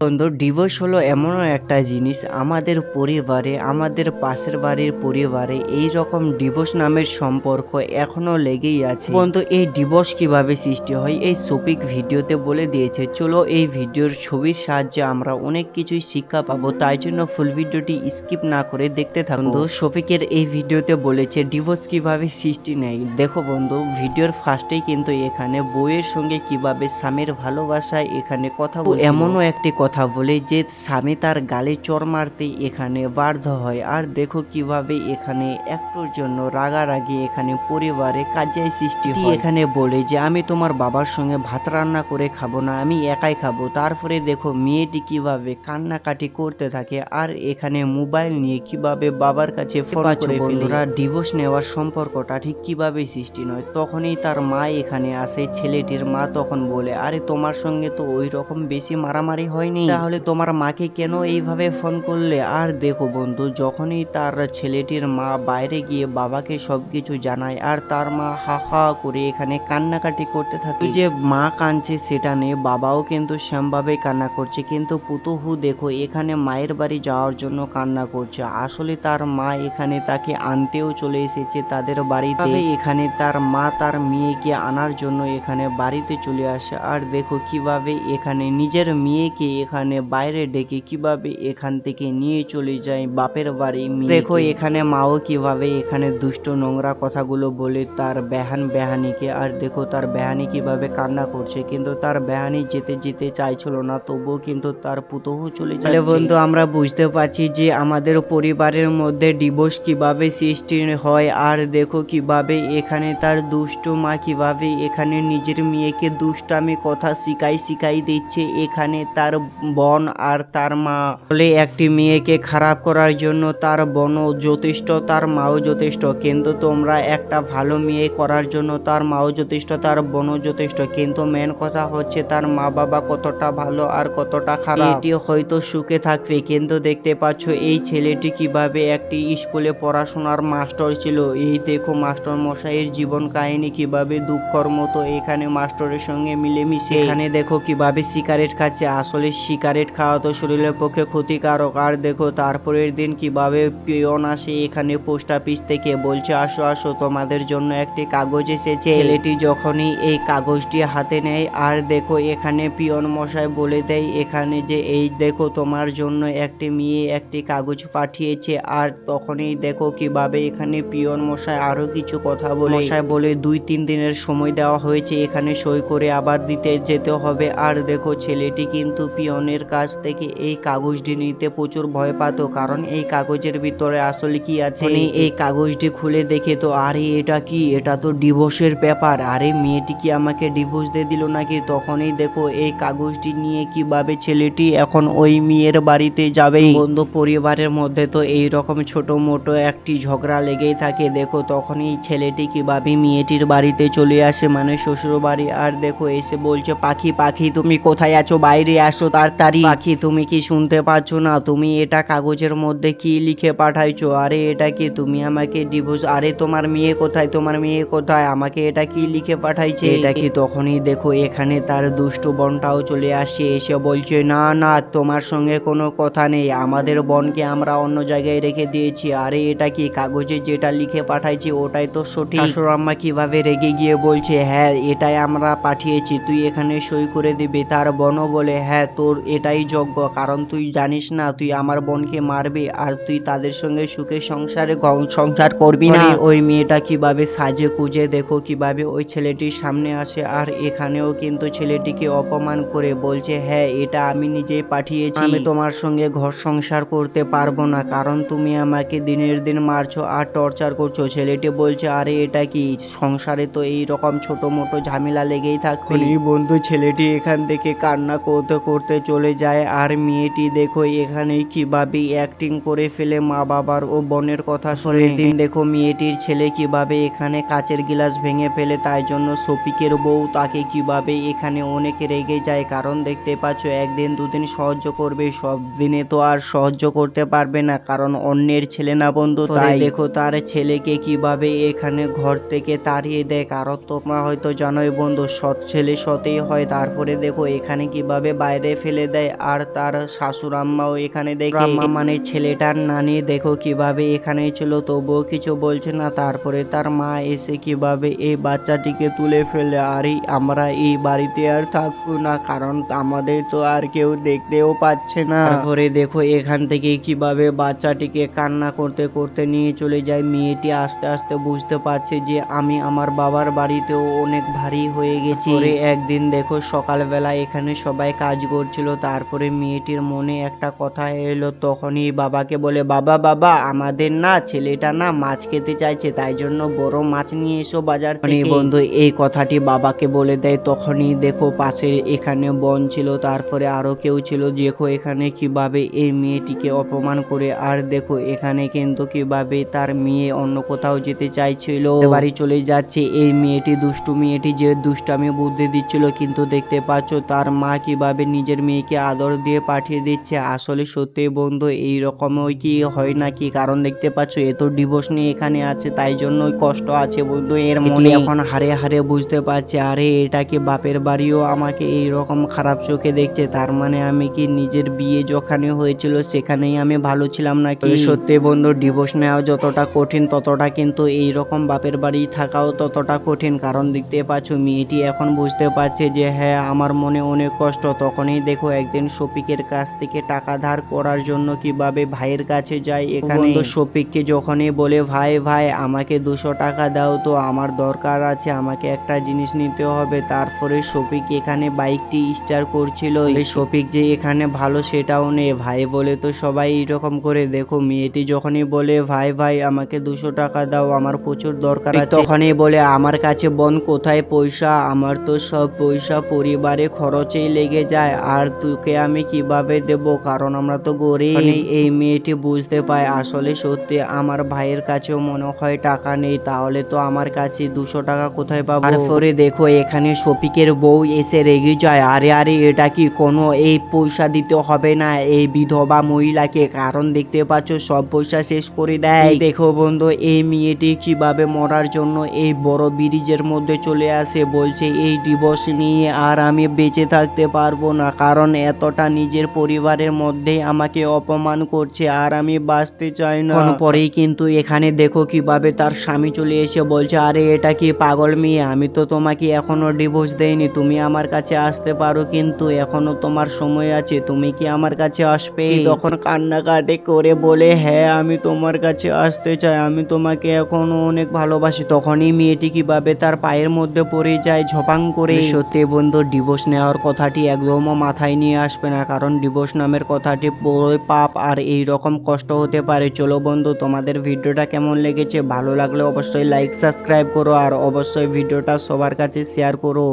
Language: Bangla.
বন্ধু ডিভোর্স হলো এমন একটা জিনিস আমাদের পরিবারে, আমাদের পাশের বাড়ির পরিবারে এই রকম ডিভোর্স নামের সম্পর্ক এখনও লেগেই আছে। বন্ধু, এই ডিভোর্স কীভাবে সৃষ্টি হয়? এই সপিক ভিডিওতে বলে দিয়েছে, চলো এই ভিডিওর ছবির সাহায্যে আমরা অনেক কিছুই শিক্ষা পাবো, তাই জন্য ফুল ভিডিওটি স্কিপ না করে দেখতে থাকুন বন্ধু শফিকের এই ভিডিওতে বলেছে ডিভোর্স কীভাবে সৃষ্টি নেয়? দেখো বন্ধু, ভিডিওর ফার্স্টেই কিন্তু এখানে বইয়ের সঙ্গে কীভাবে স্বামীর ভালোবাসায় এখানে কথা এমনও একটি কথা বলে যে স্বামী তার গালে চর মারতে এখানে বাধ্য হয়। আর দেখো কীভাবে এখানে একটুর জন্য রাগারাগি এখানে পরিবারে কাজে সৃষ্টি হয়। এখানে বলে যে আমি তোমার বাবার সঙ্গে ভাত রান্না করে খাব না আমি একাই খাব। তারপরে দেখো মেয়েটি কীভাবে কান্নাকাটি করতে থাকে আর এখানে মোবাইল নিয়ে কীভাবে বাবার কাছে বন্ধুরা ডিভোর্স নেওয়ার সম্পর্কটা ঠিক কীভাবে সৃষ্টি নয়? তখনই তার মা এখানে আসে ছেলেটির মা তখন বলে আরে তোমার সঙ্গে তো ওই রকম বেশি মারামারি হয়নি? তাহলে তোমার মাকে কেন এইভাবে ফোন করলে? আর দেখো বন্ধু, যখনই তার ছেলেটির মা বাইরে গিয়ে বাবাকে সবকিছু জানায় আর তার মা হা হা করে এখানে কান্নাকাটি করতে থাকে যে মা কাঁদছে সেটা নিয়ে বাবাও কিন্তু শ্যামভাবে কান্না করছে। কিন্তু পুতুহু দেখো, এখানে মায়ের বাড়ি যাওয়ার জন্য কান্না করছে। আসলে তার মা এখানে তাকে আনতেও চলে এসেছে তাদের বাড়িতে। এখানে তার মা তার মেয়েকে আনার জন্য এখানে বাড়িতে চলে আসে। আর দেখো কীভাবে এখানে নিজের মেয়েকে এখানে বাইরে ডেকে কীভাবে এখান থেকে নিয়ে চলে যায় বাপের বাড়ি দেখো এখানে মাও কীভাবে এখানে দুষ্ট নোংরা কথাগুলো বলে তার বেহান বেহানিকে আর দেখো তার বেহানি কীভাবে কান্না করছে কিন্তু তার বেহানি যেতে যেতে চাইছিল না তবুও কিন্তু তার পুতহু চলে যাচ্ছে। বন্ধু আমরা বুঝতে পারছি যে আমাদের পরিবারের মধ্যে ডিভোর্স কীভাবে সৃষ্টি হয় আর দেখো কীভাবে এখানে তার দুষ্ট মা কীভাবে এখানে নিজের মেয়েকে দুষ্টামি কথা শিখাই শিখাই দিচ্ছে এখানে তার বোন আর তার মা। বলে একটি মেয়েকে খারাপ করার জন্য তার বোনও যথেষ্ট, তার মাও যথেষ্ট। কিন্তু তোমরা একটা ভালো মেয়ে করার জন্য তার মাও যথেষ্ট, তার বোনও যথেষ্ট। কিন্তু মেন কথা হচ্ছে তার মা বাবা কতটা ভালো আর কতটা খারাপ। এটি হয়তো সুখে থাকবে, কিন্তু দেখতে পাচ্ছ এই ছেলেটি কীভাবে একটি স্কুলে পড়াশোনার মাস্টার ছিল। এই দেখো মাস্টার মশাইয়ের জীবন কাহিনী, কীভাবে দুঃখর মতো এখানে মাস্টারের সঙ্গে মিলেমিশে। এখানে দেখো কীভাবে সিগারেট খাচ্ছে। আসলে সিগারেট খাওয়া তো শরীরের পক্ষে ক্ষতিকারক। আর দেখো, তারপরের দিন কীভাবে পিয়ন আসে এখানে পোস্ট অফিস থেকে বলছে, আসো আসো, তোমাদের জন্য একটি কাগজ এসেছে। ছেলেটি যখনই এই কাগজটি হাতে নেয়, আর দেখো, এখানে পিয়ন মশাই বলে দেয়, এখানে যে এই দেখো, তোমার জন্য একটি মেয়ে একটি কাগজ পাঠিয়েছে। আর তখনই দেখো কীভাবে এখানে পিয়ন মশাই আরও কিছু কথা বলে। মশাই বলে, দুই, তিন দিনের সময় দেওয়া হয়েছে, এখানে সই করে আবার দিতে যেতে হবে। আর দেখো, ছেলেটি কিন্তু পিয়নের কাছ থেকে এই কাগজটি নিতে প্রচুর ভয় পাতো কারণ এই কাগজের ভিতরে আসলে কি আছে? এই কাগজটি খুলে দেখে তো আরে এটা কি? এটা তো ডিভোর্সের ব্যাপার। আরে মেয়েটি কি আমাকে ডিভোর্স দিয়ে দিল নাকি? তখনই দেখো এই কাগজটি নিয়ে কীভাবে ছেলেটি এখন ওই মেয়ের বাড়িতে যাবে? বন্ধু পরিবারের মধ্যে তো এই রকম ছোট মোটো একটি ঝগড়া লেগেই থাকে। দেখো তখনই ছেলেটি কীভাবে মেয়েটির বাড়িতে চলে আসে মানে শ্বশুর বাড়ি আর দেখো এসে বলছে পাখি পাখি তুমি কোথায় আছো? বাইরে আসো তাড়াতাড়ি পাখি, তুমি কি শুনতে পাচ্ছ না? তুমি এটা কাগজের মধ্যে কি লিখে পাঠাইছো? আরে, এটা কি তুমি আমাকে ডিভোর্স আরে, তোমার মেয়ে কোথায়? তোমার মেয়ে কোথায়? আমাকে এটা কি লিখে পাঠাইছে? এটা কি তখনই দেখো, এখানে তার দুষ্ট বোনটাও চলে আসে এসে বলছে, না না, তোমার সঙ্গে কোনো কথা নেই। আমাদের বোনকে আমরা অন্য জায়গায় রেখে দিয়েছি। আরে, এটা কি কাগজে যেটা লিখে পাঠাইছি, ওটাই তো সঠিক। শাশুড় আম্মা কীভাবে রেগে গিয়ে বলছে হ্যাঁ এটাই আমরা পাঠিয়েছি, তুই এখানে সই করে দিবি। তার বোনও বলে হ্যাঁ তোর এটাই যোগ্য কারণ তুই জানিস না তুই আমার বোনকে মারবি আর তুই তাদের সঙ্গে সুখে সংসারে সংসার করবি না। ওই মেয়েটা কীভাবে সাজে কুজে দেখো কীভাবে ওই ছেলেটির সামনে আসে আর এখানেও কিন্তু ছেলেটিকে অপমান করে বলছে হ্যাঁ এটা আমি নিজেই পাঠিয়েছি। আমি তোমার সঙ্গে ঘর সংসার করতে পারব না কারণ তুমি আমাকে দিনের দিন মারছো আর টর্চার করছ। ছেলেটি বলছে আরে এটা কি? সংসারে তো এই রকম ছোট মোটো ঝামেলা লেগেই থাকবে। বন্ধু ছেলেটি এখান থেকে কান্না করতে করতে চলে যায়। আর মেয়েটি দেখো এখানে কীভাবে অ্যাক্টিং করে ফেলে মা বাবার ও বোনের কথা শুনে। দিন দেখো মেয়েটির ছেলে কীভাবে এখানে কাচের গিলাস ভেঙে ফেলে তাই জন্য সপিকের বউ তাকে কীভাবে এখানে অনেক রেগে যায়। কারণ দেখতে পাচ্ছ একদিন দুদিন সাহায্য করবে সব দিনে তো আর সহ্য করতে পারবে না কারণ অন্যের ছেলে না বন্ধু। তাই দেখো তার ছেলেকে কীভাবে এখানে ঘর থেকে তাড়িয়ে দেয় কারণ তোমরা হয়তো জানোই বন্ধু সৎ ছেলে সতেই হয়। তারপরে দেখো এখানে কীভাবে বাইরে ফেলে দেয়। আর তার শাশুড় আম্মাও এখানে দেখে আম্মা মানে ছেলেটার নানি দেখো কীভাবে এখানে ছিল। তবুও কিছু বলছে না। তারপরে তার মা এসে কীভাবে এই বাচ্চাটিকে তুলে ফেলে। আর আমরা এই বাড়িতে আর থাকব না কারণ আমাদের তো আর কেউ দেখতেও পাচ্ছে না। তারপরে দেখো এখান থেকে কীভাবে বাচ্চাটিকে কান্না করতে করতে নিয়ে চলে যায়। মেয়েটি আস্তে আস্তে বুঝতে পারছে যে আমি আমার বাবার বাড়িতেও অনেক ভারী হয়ে গেছি। একদিন দেখো সকালবেলা এখানে সবাই কাজ করছিল তারপরে মেয়েটির মনে একটা কথা এলো তখনই বাবাকে বলে বাবা বাবা আমাদের না ছেলেটা না মাছ খেতে চাইছে তাই জন্য বড় মাছ নিয়ে এসো বাজার থেকে। বন্ধু এই কথাটি বাবাকে বলে দেয় তখনই দেখো পাশে এখানে বন ছিল তারপরে আরও কেউ ছিল দেখো এখানে কীভাবে এই মেয়েটিকে অপমান করে আর দেখো এখানে কিন্তু কীভাবে তার মেয়ে অন্য কোথাও যেতে চাইছিল। বাড়ি চলে যাচ্ছে এই মেয়েটি দুষ্টু মেয়েটি যে দুষ্টামি বুদ্ধি দিচ্ছিল কিন্তু দেখতে পাচ্ছ তার মা কীভাবে নিজের মেয়েকে আদর দিয়ে পাঠিয়ে দিচ্ছে। আসলে সত্যি বন্ধু এই রকমই কি হয় নাকি? কারণ দেখতে পাচ্ছ এত ডিভোর্স নিয়ে এখানে আছে তাই জন্যই কষ্ট আছে বন্ধু এর মনে। এখন হারে হারে বুঝতে পারছে। আরে এটা কি বাপের বাড়িও আমাকে এই রকম খারাপ চোখে দেখছে? তার মানে আমি কি নিজের বিয়ে যখানে হয়েছিল সেখানেই আমি ভালো ছিলাম নাকি? সত্যি বন্ধু ডিভোর্স নেওয়া যতটা কঠিন ততটা কিন্তু এই রকম বাপের বাড়ি থাকাও ততটা কঠিন। কারণ দেখতে পাচ্ছ মেয়েটি এখন বুঝতে পারছে যে হ্যাঁ আমার মনে অনেক কষ্ট তখনই দেখো একদিন শফিকের কাছ থেকে টাকা ধার করার জন্য কীভাবে ভাইয়ের কাছে যায় এখানে তো শফিককে যখনই বলে ভাই ভাই আমাকে দুশো টাকা দাও তো আমার দরকার আছে আমাকে একটা জিনিস নিতে হবে। তারপরে শফিক এখানে বাইকটি স্টার করছিল। এই শফিক যে এখানে ভালো সেটাও নেই ভাই বলে তো সবাই এরকম করে দেখো। মেয়েটি যখনই বলে ভাই ভাই আমাকে দুশো টাকা দাও আমার প্রচুর দরকার আছে। তখনই বলে আমার কাছে বোন কোথায়? পয়সা? আমার তো সব পয়সা পরিবারে খরচেই লেগে যায়। আর তোকে আমি কীভাবে দেব? কারণ আমরা তো গরিব। এই মেয়েটি বুঝতে পায় আসলে সত্যি আমার ভাইয়ের কাছেও মনে হয় টাকা নেই। তাহলে তো আমার কাছে দুশো টাকা কোথায় পাবো? তারপরে দেখো এখানে শফিকের বউ এসে রেগে যায়। আরে আরে এটা কি কোনো এই পয়সা দিতে হবে না এই বিধবা মহিলাকে? কারণ দেখতে পাচ্ছ সব পয়সা শেষ করে দেয়। দেখো বন্ধু এই মেয়েটি কীভাবে মরার জন্য এই বড় ব্রিজের মধ্যে চলে আসে? বলছে এই ডিভোর্স নিয়ে আর আমি বেঁচে থাকতে পারব না। কারণ এতটা নিজের পরিবারের মধ্যে আমাকে অপমান করছে আর আমি বাঁচতে চাই না। পরেই কিন্তু এখানে দেখো কীভাবে তার স্বামী চলে এসে বলছে আরে এটা কি পাগল মেয়ে? আমি তো তোমাকে এখনও ডিভোর্স দেইনি। তুমি আমার কাছে আসতে পারো কিন্তু এখনও তোমার সময় আছে। তুমি কি আমার কাছে আসবে? তখন কান্নাকাটি করে বলে হ্যাঁ আমি তোমার কাছে আসতে চাই। আমি তোমাকে এখনও অনেক ভালোবাসি। তখনই মেয়েটি কীভাবে তার পায়ের মধ্যে পড়ে যায় ঝপাং করে। সত্যি বন্ধু ডিভোর্স নেওয়ার কথাটি একদমও মাথায় নিয়ে আসবে না? কারণ ডিভোর্স নামের কথাটি পুরোই পাপ আর এই রকম কষ্ট হতে পারে। চলো বন্ধু, তোমাদের ভিডিওটা কেমন লেগেছে? ভালো লাগলে অবশ্যই লাইক সাবস্ক্রাইব করো আর অবশ্যই ভিডিওটা সবার কাছে শেয়ার করো।